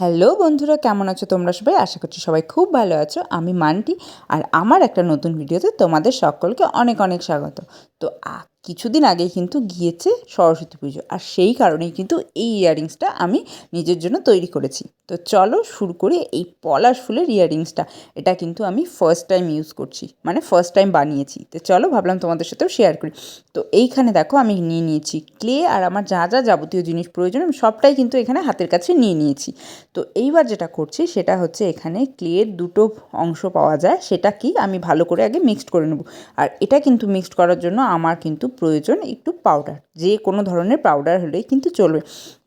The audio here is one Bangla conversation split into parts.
হ্যালো বন্ধুরা, কেমন আছো তোমরা সবাই? আশা করছি সবাই খুব ভালো আছো। আমি মান্টি, আর আমার একটা নতুন ভিডিওতে তোমাদের সকলকে অনেক অনেক স্বাগত। তো কিছুদিন আগে কিন্তু গিয়েছে সরস্বতী পুজো। আর সেই কারণেই কিন্তু এই ইয়াররিংসটা আমি নিজের জন্য তৈরি করেছি। তো চলো শুরু করে এই পলাশ ফুলের ইয়াররিংসটা এটা কিন্তু আমি ফার্স্ট টাইম ইউজ করছি মানে ফার্স্ট টাইম বানিয়েছি। তো চলো ভাবলাম তোমাদের সাথেও শেয়ার করি। তো এইখানে দেখো আমি নিয়ে নিয়েছি ক্লে আর আমার যা যা যাবতীয় জিনিস প্রয়োজন, আমি সবটাই কিন্তু এখানে হাতের কাছে নিয়ে নিয়েছি। তো এইবার যেটা করছি সেটা হচ্ছে এখানে ক্লের দুটো অংশ পাওয়া যায়। সেটা কি আমি ভালো করে আগে মিক্সড করে নেব। আর এটা কিন্তু মিক্সড করার জন্য আমার কিন্তু প্রয়োজন একটু পাউডার যে কোনো ধরনের পাউডার হলেই কিন্তু চলবে।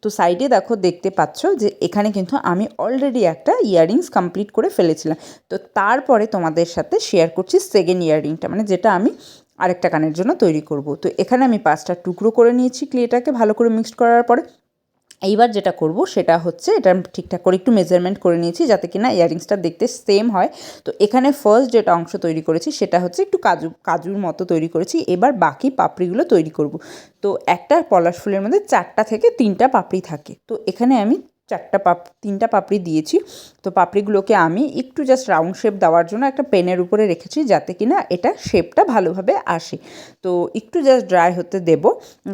তো সাইডে দেখো দেখতে পাচ্ছ যে এখানে কিন্তু আমি অলরেডি একটা ইয়াররিংস কমপ্লিট করে ফেলেছিলাম। তো তারপরে তোমাদের সাথে শেয়ার করছি সেকেন্ড ইয়াররিংটা মানে যেটা আমি আরেকটা কানের জন্য তৈরি করব। তো এখানে আমি পাঁচটা টুকরো করে নিয়েছি ক্লেটাকে ভালো করে মিক্সড করার পরে। এইবার যেটা করব সেটা হচ্ছে এটা ঠিকঠাক করে একটু মেজারমেন্ট করে নিয়েছি যাতে কিনা ইয়ারিংসটা দেখতে সেম হয়। তো এখানে ফার্স্ট যেটা অংশ তৈরি করেছি সেটা হচ্ছে একটু কাজু, কাজুর মতো তৈরি করেছি। এবার বাকি পাপড়িগুলো তৈরি করব। তো একটা পলাশ ফুলের মধ্যে চারটা থেকে তিনটা পাপড়ি থাকে। তো এখানে আমি চারটা পাপ, তিনটা পাপড়ি দিয়েছি। তো পাপড়িগুলোকে আমি একটু জাস্ট রাউন্ড শেপ দেওয়ার জন্য একটা পেনের উপরে রেখেছি যাতে কিনা এটা শেপটা ভালোভাবে আসে। তো একটু জাস্ট ড্রাই হতে দেব,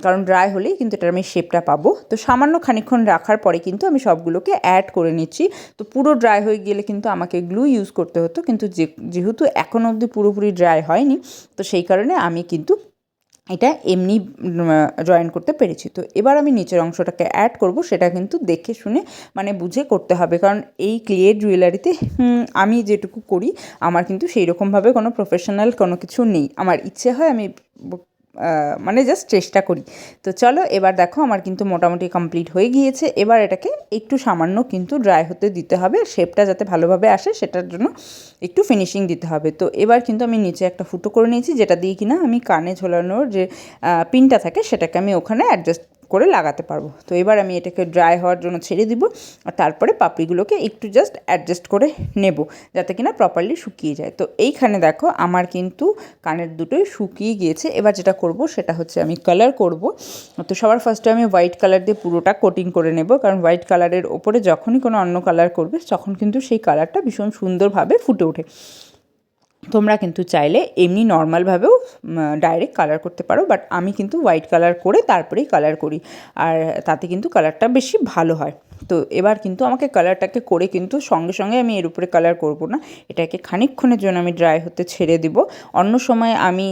কারণ ড্রাই হলেই কিন্তু এটা আমি শেপটা পাবো। তো সামান্য খানিক্ষণ রাখার পরে কিন্তু আমি সবগুলোকে অ্যাড করে নিচ্ছি। তো পুরো ড্রাই হয়ে গেলে কিন্তু আমাকে গ্লু ইউজ করতে হতো, কিন্তু যেহেতু এখন অবধি পুরোপুরি ড্রাই হয়নি, তো সেই কারণে আমি কিন্তু এটা এমনি জয়েন করতে পেরেছি। তো এবার আমি নিচের অংশটাকে অ্যাড করব, সেটা কিন্তু দেখে শুনে মানে বুঝে করতে হবে। কারণ এই ক্লিয়ার জুয়েলারিতে আমি যেটুকু করি, আমার কিন্তু সেই রকমভাবে কোনো প্রফেশনাল কোনো কিছু নেই। আমার ইচ্ছে হয় আমি মানে জাস্ট চেষ্টা করি। তো চলো, এবার দেখো আমার কিন্তু মোটামুটি কমপ্লিট হয়ে গিয়েছে। এবার এটাকে একটু সামান্য কিন্তু ড্রাই হতে দিতে হবে। শেপটা যাতে ভালোভাবে আসে, সেটার জন্য একটু ফিনিশিং দিতে হবে। তো এবার কিন্তু আমি নিচে একটা ফুটো করে নিয়েছি, যেটা দিয়ে কিনা আমি কানে ঝোলানোর যে পিনটা থাকে, সেটাকে আমি ওখানে অ্যাডজাস্ট করে লাগাতে পারব। তো এবার আমি এটাকে ড্রাই হওয়ার জন্য ছেড়ে দিব আর তারপরে পাপড়িগুলোকে একটু জাস্ট অ্যাডজাস্ট করে নেব যাতে কিনা প্রপারলি শুকিয়ে যায়। তো এইখানে দেখো আমার কিন্তু কানের দুটোই শুকিয়ে গিয়েছে। এবার যেটা করব সেটা হচ্ছে আমি কালার করব। তো সবার ফার্স্টে আমি হোয়াইট কালার দিয়ে পুরোটা কোটিং করে নেব। কারণ হোয়াইট কালারের ওপরে যখনই কোনো অন্য কালার করবে তখন কিন্তু সেই কালারটা ভীষণ সুন্দরভাবে ফুটে ওঠে। তোমরা কিন্তু চাইলে এমনি নর্মালভাবেও ডাইরেক্ট কালার করতে পারো বাট আমি কিন্তু হোয়াইট কালার করে তারপরেই কালার করি। আর তাতে কিন্তু কালারটা বেশি ভালো হয়। তো এবার কিন্তু আমাকে কালারটাকে করে কিন্তু সঙ্গে সঙ্গে আমি এর উপরে কালার করব না। এটাকে খানিকক্ষণের জন্য আমি ড্রাই হতে ছেড়ে দিব। অন্য সময় আমি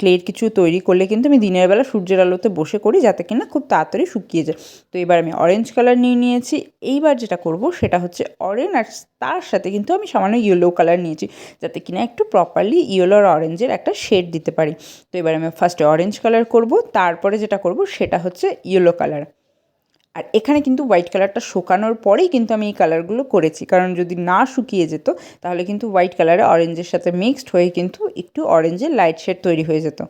ক্লের কিছু তৈরি করলে কিন্তু আমি দিনের বেলা সূর্যের আলোতে বসে করি, যাতে কিনা খুব তাড়াতাড়ি শুকিয়ে যায়। তো এবার আমি অরেঞ্জ কালার নিয়ে নিয়েছি। এইবার যেটা করব সেটা হচ্ছে অরেঞ্জ আর তার সাথে কিন্তু আমি সামান্য ইয়েলো কালার নিয়েছি, যাতে কিনা একটু প্রপারলি ইয়েলো আর অরেঞ্জের একটা শেড দিতে পারি। তো এবার আমি ফার্স্টে অরেঞ্জ কালার করব, তারপরে যেটা করব সেটা হচ্ছে ইয়েলো কালার আর এখানে কিন্তু হোয়াইট কালারটা শুকানোর পরেই কিন্তু আমি এই কালারগুলো করেছি, কারণ যদি না শুকিয়ে যেত, তাহলে কিন্তু হোয়াইট কালারে অরেঞ্জের সাথে মিক্সড হয়ে কিন্তু একটু অরেঞ্জের লাইট শেড তৈরি হয়ে যেত।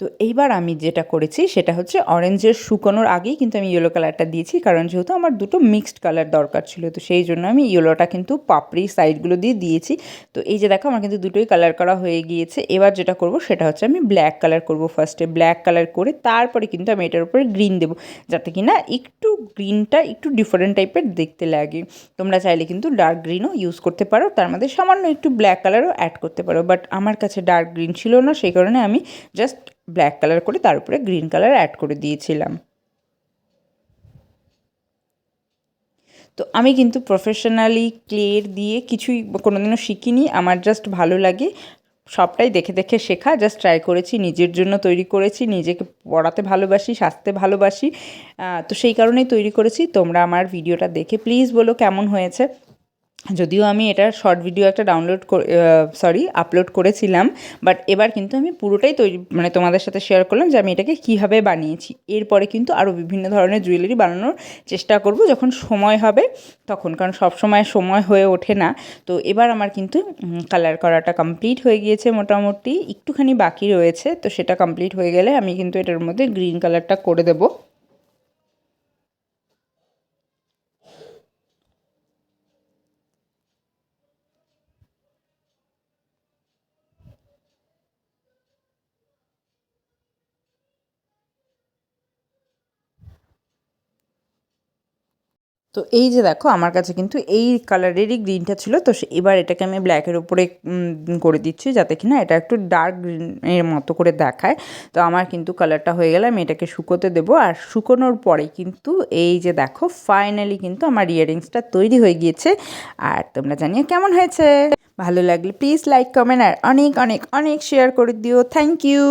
তো এইবার আমি যেটা করেছি সেটা হচ্ছে অরেঞ্জের শুকোনোর আগেই কিন্তু আমি ইয়েলো কালারটা দিয়েছি, কারণ যেহেতু আমার দুটো মিক্সড কালার দরকার ছিল, তো সেই জন্য আমি ইয়েলোটা কিন্তু পাপড়ি সাইডগুলো দিয়ে দিয়েছি। তো এই যে দেখো আমার কিন্তু দুটোই কালার করা হয়ে গিয়েছে। এবার যেটা করব সেটা হচ্ছে আমি ব্ল্যাক কালার করব ফার্স্টে ব্ল্যাক কালার করে তারপরে কিন্তু আমি এটার উপরে গ্রিন দেবো, যাতে কি না একটু গ্রিনটা একটু ডিফারেন্ট টাইপের দেখতে লাগে। তোমরা চাইলে কিন্তু ডার্ক গ্রিনও ইউজ করতে পারো। তার মধ্যে সামান্য একটু ব্ল্যাক কালারও অ্যাড করতে পারো। বাট আমার কাছে ডার্ক গ্রিন ছিল না, সেই কারণে আমি জাস্ট ব্ল্যাক কালার করে তার উপরে গ্রিন কালার অ্যাড করে দিয়েছিলাম। তো আমি কিন্তু প্রফেশনালি ক্লের দিয়ে কিছুই কোনোদিনও শিখিনি। আমার জাস্ট ভালো লাগে। সবটাই দেখে দেখে শেখা জাস্ট ট্রাই করেছি, নিজের জন্য তৈরি করেছি, নিজেকে পড়াতে ভালোবাসি, সাজতে ভালোবাসি তো সেই কারণেই তৈরি করেছি। তোমরা আমার ভিডিওটা দেখে প্লিজ বলো কেমন হয়েছে। যদিও আমি এটা শর্ট ভিডিও একটা ডাউনলোড সরি আপলোড করেছিলাম বাট এবার কিন্তু আমি পুরোটাই তৈরি মানে তোমাদের সাথে শেয়ার করলাম যে আমি এটাকে কীভাবে বানিয়েছি। এরপরে কিন্তু আরও বিভিন্ন ধরনের জুয়েলারি বানানোর চেষ্টা করব যখন সময় হবে তখন, কারণ সব সময় সময় হয়ে ওঠে না। তো এবার আমার কিন্তু কালার করাটা কমপ্লিট হয়ে গিয়েছে মোটামুটি। একটুখানি বাকি রয়েছে, তো সেটা কমপ্লিট হয়ে গেলে আমি কিন্তু এটার মধ্যে গ্রিন কালারটা করে দেবো। তো এই যে দেখো, আমার কাছে কিন্তু এই কালারেরই গ্রিনটা ছিল। তো এবার এটাকে আমি ব্ল্যাকের উপরে করে দিচ্ছি যাতে কিনা এটা একটু ডার্ক গ্রিনের মতো করে দেখায়। তো আমার কিন্তু কালারটা হয়ে গেলে আমি এটাকে শুকোতে দেবো। আর শুকোনোর পরে কিন্তু এই যে দেখো ফাইনালি কিন্তু আমার ইয়ারিংসটা তৈরি হয়ে গিয়েছে। আর তোমরা জানিয়ে কেমন হয়েছে? ভালো লাগলে প্লিজ লাইক কমেন্ট আর অনেক অনেক অনেক শেয়ার করে দিও। Thank you